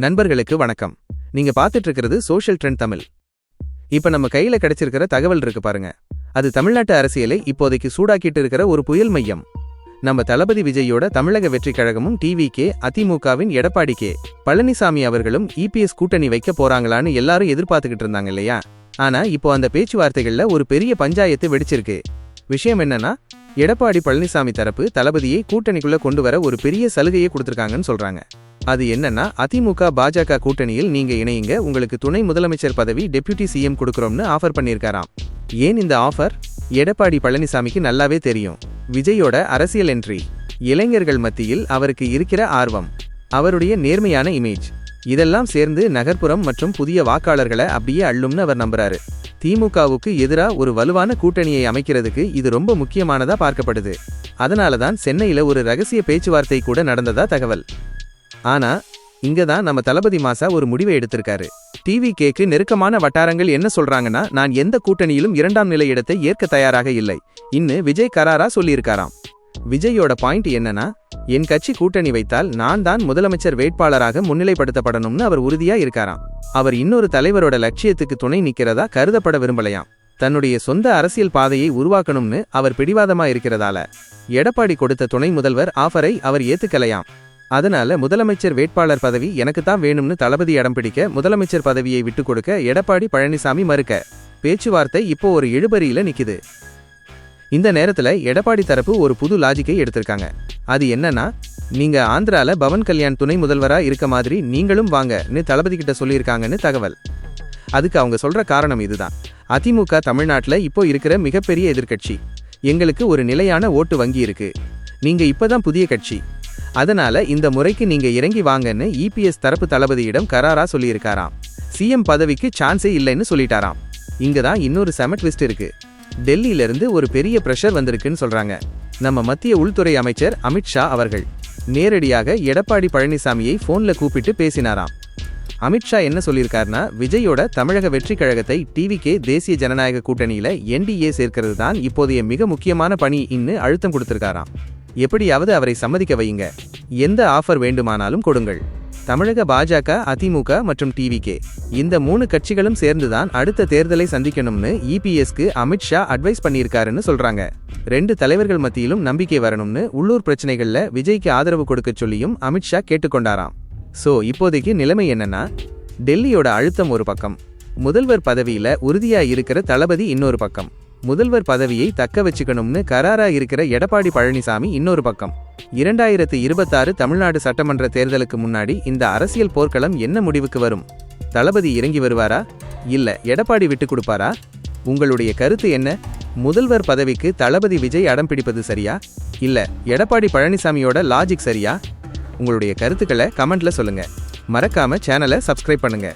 நண்பர்களுக்கு வணக்கம். நீங்க பார்த்துட்டு இருக்கிறது சோஷியல் ட்ரெண்ட் தமிழ். இப்ப நம்ம கையில கிடைச்சிருக்கிற தகவல் இருக்கு பாருங்க. அது தமிழ்நாட்டு அரசியலை இப்போதைக்கு சூடாக்கிட்டு இருக்கிற ஒரு புயல் மையம். நம்ம தளபதி விஜயோட தமிழக வெற்றி கழகமும் டிவிகே அதிமுகவின் எடப்பாடி கே பழனிசாமி அவர்களும் இபிஎஸ் கூட்டணி வைக்க போறாங்களான்னு எல்லாரும் எதிர்பார்த்துக்கிட்டு இருந்தாங்க இல்லையா? ஆனா இப்போ அந்த பேச்சுவார்த்தைகள்ல ஒரு பெரிய பஞ்சாயத்து வெடிச்சிருக்கு. விஷயம் என்னன்னா எடப்பாடி பழனிசாமி தரப்பு தளபதியை கூட்டணிக்குள்ள கொண்டு வர ஒரு பெரிய சலுகையை கொடுத்துருக்காங்கன்னு சொல்றாங்க. அது என்னன்னா அதிமுக பாஜக கூட்டணியில் நீங்க இணையுங்க உங்களுக்கு துணை முதலமைச்சர் பதவி டெப்யூட்டி சிஎம் கொடுக்குறோம்னு ஆஃபர் பண்ணியிருக்காராம். ஏன் இந்த ஆஃபர்? எடப்பாடி பழனிசாமிக்கு நல்லாவே தெரியும். விஜயோட அரசியல் என்ட்ரி இளைஞர்கள் மத்தியில் அவருக்கு இருக்கிற ஆர்வம். அவருடைய நேர்மையான இமேஜ் இதெல்லாம் சேர்ந்து நகர்ப்புறம் மற்றும் புதிய வாக்காளர்களை அப்படியே அள்ளும்னு அவர் நம்புறாரு. திமுகவுக்கு எதிராக ஒரு வலுவான கூட்டணியை அமைக்கிறதுக்கு இது ரொம்ப முக்கியமானதா பார்க்கப்படுது. அதனால தான் சென்னையில ஒரு ரகசிய பேச்சுவார்த்தை கூட நடந்ததா தகவல். ஆனா இங்க தான் நம்ம தளபதி மாசா ஒரு முடிவை எடுத்திருக்காரு. டிவி கேக்கு நெருக்கமான வட்டாரங்கள் என்ன சொல்றாங்கன்னா நான் எந்த கூட்டணியிலும் இரண்டாம் நிலை இடத்தை ஏற்க தயாராக இல்லை. இன்னு விஜய் கராரா சொல்லியிருக்காராம். விஜயோட பாயிண்ட் என்னன்னா என் கட்சி கூட்டணி வைத்தால் நான் தான் முதலமைச்சர் வேட்பாளராக முன்னிலைப்படுத்தப்படணும்னு அவர் உறுதியா இருக்காராம். அவர் இன்னொரு தலைவரோட லட்சியத்துக்கு துணை நிக்கிறதா கருதப்பட விரும்பலையாம். தன்னுடைய சொந்த அரசியல் பாதையை உருவாக்கணும்னு அவர் பிடிவாதமா இருக்கிறதால எடப்பாடி கொடுத்த துணை முதல்வர் ஆஃபரை அவர் ஏத்துக்கலையாம். அதனால முதலமைச்சர் வேட்பாளர் பதவி எனக்கு தான் வேணும்னு தளபதி இடம் பிடிக்க முதலமைச்சர் பதவியை விட்டுக் கொடுக்க எடப்பாடி பழனிசாமி மறுக்க. பேச்சுவார்த்தை இப்போ ஒரு இழுபறியில நிக்குது. இந்த நேரத்துல எடப்பாடி தரப்பு ஒரு புது லாஜிக்கை எடுத்திருக்காங்க. அது என்னன்னா நீங்க ஆந்திரால பவன் கல்யாண் துணை முதல்வரா இருக்க மாதிரி நீங்களும் வாங்கன்னு தளபதி கிட்ட சொல்லியிருக்காங்கன்னு தகவல். அதுக்கு அவங்க சொல்ற காரணம் இதுதான். அதிமுக தமிழ்நாட்டில் இப்போ இருக்கிற மிகப்பெரிய எதிர்க்கட்சி. எங்களுக்கு ஒரு நிலையான ஓட்டு வங்கி இருக்கு. நீங்க இப்பதான் புதிய கட்சி. அதனால இந்த முறைக்கு நீங்க இறங்கி வாங்கன்னு இபிஎஸ் தரப்பு தளபதியிடம் கராரா சொல்லியிருக்காராம். சிஎம் பதவிக்கு சான்ஸே இல்லைன்னு சொல்லிட்டாராம். இங்க தான் இன்னொரு செம ட்விஸ்ட் இருக்கு. டெல்லியில இருந்து ஒரு பெரிய பிரஷர் வந்திருக்குன்னு சொல்றாங்க. நம்ம மத்திய உள்துறை அமைச்சர் அமித்ஷா அவர்கள். நேரடியாக எடப்பாடி பழனிசாமியை போன்ல கூப்பிட்டு பேசினாராம். அமித்ஷா என்ன சொல்லியிருக்காருன்னா விஜயோட தமிழக வெற்றி கழகத்தை டிவிகே தேசிய ஜனநாயக கூட்டணியில என்டிஏ சேர்க்கிறது தான் இப்போதைய மிக முக்கியமான பணி இன்னு அழுத்தம் கொடுத்திருக்காராம். எப்படியாவது அவரை சம்மதிக்க வையுங்க. எந்த ஆஃபர் வேண்டுமானாலும் கொடுங்கள். தமிழக பாஜக அதிமுக மற்றும் டிவிகே இந்த மூணு கட்சிகளும் சேர்ந்துதான் அடுத்த தேர்தலை சந்திக்கணும்னு இபிஎஸ்க்கு அமித்ஷா அட்வைஸ் பண்ணியிருக்காருன்னு சொல்றாங்க. ரெண்டு தலைவர்கள் மத்தியிலும் நம்பிக்கை வரணும்னு உள்ளூர் பிரச்சனைகள்ல விஜய்க்கு ஆதரவு கொடுக்க சொல்லியும் அமித்ஷா கேட்டுக்கொண்டாராம். சோ இப்போதைக்கு நிலைமை என்னன்னா டெல்லியோட அழுத்தம் ஒரு பக்கம். முதல்வர் பதவியில உறுதியா இருக்கிற தளபதி இன்னொரு பக்கம். முதல்வர் பதவியை தக்க வச்சுக்கணும்னு கராரா இருக்கிற எடப்பாடி பழனிசாமி இன்னொரு பக்கம். இரண்டாயிரத்து இருபத்தாறு தமிழ்நாடு சட்டமன்ற தேர்தலுக்கு முன்னாடி இந்த அரசியல் போர்க்களம் என்ன முடிவுக்கு வரும்? தளபதி இறங்கி வருவாரா? இல்ல எடப்பாடி விட்டு கொடுப்பாரா? உங்களுடைய கருத்து என்ன? முதல்வர் பதவிக்கு தளபதி விஜய் அடம் பிடிப்பது சரியா? இல்ல எடப்பாடி பழனிசாமியோட லாஜிக் சரியா? உங்களுடைய கருத்துக்களை கமெண்ட்ல சொல்லுங்க. மறக்காம சேனலை சப்ஸ்கிரைப் பண்ணுங்க.